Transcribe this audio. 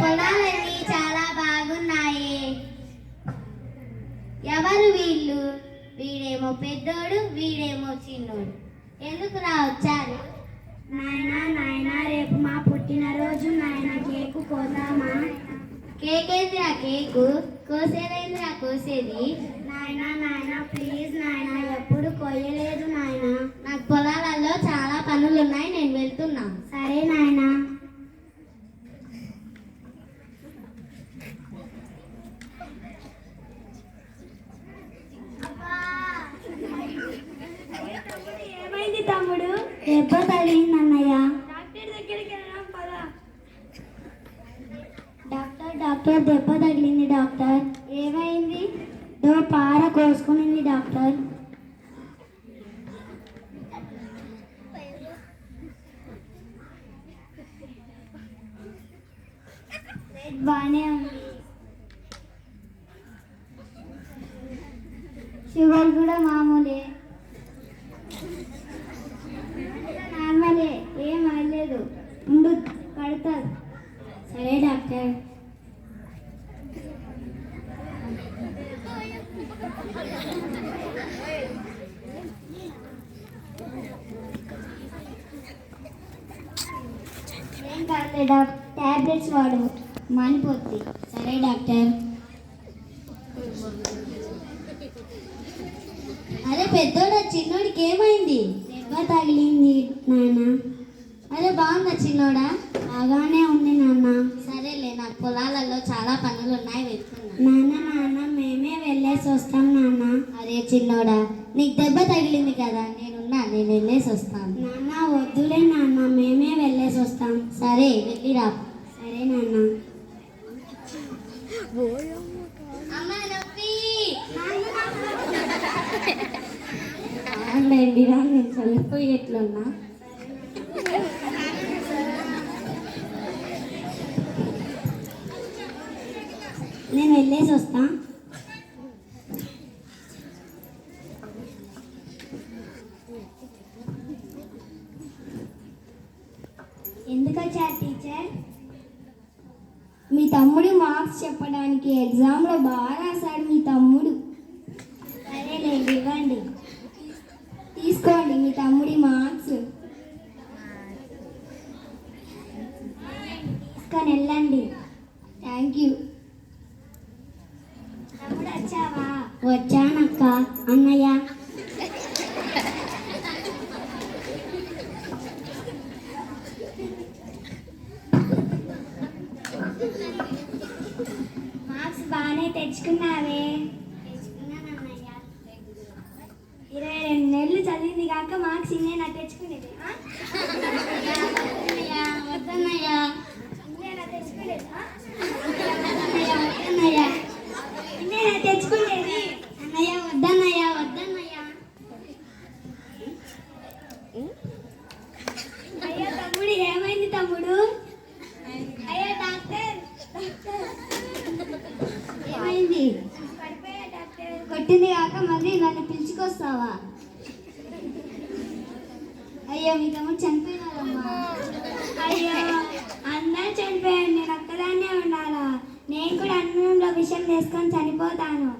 పొలాలన్నీ చాలా బాగున్నాయి. ఎవరు వీళ్ళు? వీడేమో పెద్దోడు వీడేమో చిన్నోడు. ఎందుకు రా వచ్చారు? నాయనా నాయనా రేపు మా పుట్టినరోజు. నాయన కేకు కోసామా కేకేంద్రా కేకు? కోసేదేంద్రా కోసేది? నాయనా నాయనా ప్లీజ్ నాయనా దెబ్బ తగిలింది అన్నయ్య డాక్టర్ దగ్గరికి వెళ్దాం పదా. డాక్టర్ డాక్టర్ దెబ్బ తగిలింది డాక్టర్. ఏమైంది? దో పార కోసుకునింది డాక్టర్. బాగానే ఉంది. షుగర్ కూడా మామూలే. కాదులే డాక్టర్ టాబ్లెట్స్ వాడు. మానిపోద్ది. సరే డాక్టర్. అరే పెద్దోడు చిన్నోడికి ఏమైంది? దెబ్బ తగిలింది నాన్న. అరే బాగుందా చిన్నోడా? బాగానే ఉంది నాన్న. సరేలే నాకు పొలాలలో చాలా పనులు ఉన్నాయి వెళ్తున్నా నాన్న నాన్న మేమే వెళ్ళేసి వస్తాం నాన్న. అరే చిన్నోడా నీకు దెబ్బ తగిలింది కదా నేను నేనున్నా నేను వెళ్ళేసి వస్తాను. నాన్న వద్దులే నాన్న మేమే వెళ్ళేసి వస్తాం. సరే వెళ్ళిరా సరే నాన్న. లేండిరా నేను చల్లిపోయి ఎట్లున్నా నేను వెళ్ళేసి వస్తా. ఎందుకు వచ్చారు టీచర్? మీ తమ్ముడు మార్క్స్ చెప్పడానికి ఎగ్జామ్లో బాగా రాశాడు మీ తమ్ముడు. సరేలేండి ఇవ్వండి. తీసుకోండి మీ తమ్ముడి మార్క్స్. తీసుకొని వెళ్ళండి. Thank you. తమ్ముడు వచ్చావా? వచ్చానక్క. అన్నయ్య మార్క్స్ నేర్చుకున్నావే డాక్టర్ కాక మళ్ళీ నన్ను పిలుచుకొస్తావా? అయ్యో మీ తమ్ముడు చనిపోయినారమ్మా అయ్యో అందరూ చనిపోయారు నేను ఒక్కదాన్నే ఉండాలా? నేను కూడా అన్నంలో విషయం చేసుకొని చనిపోతాను.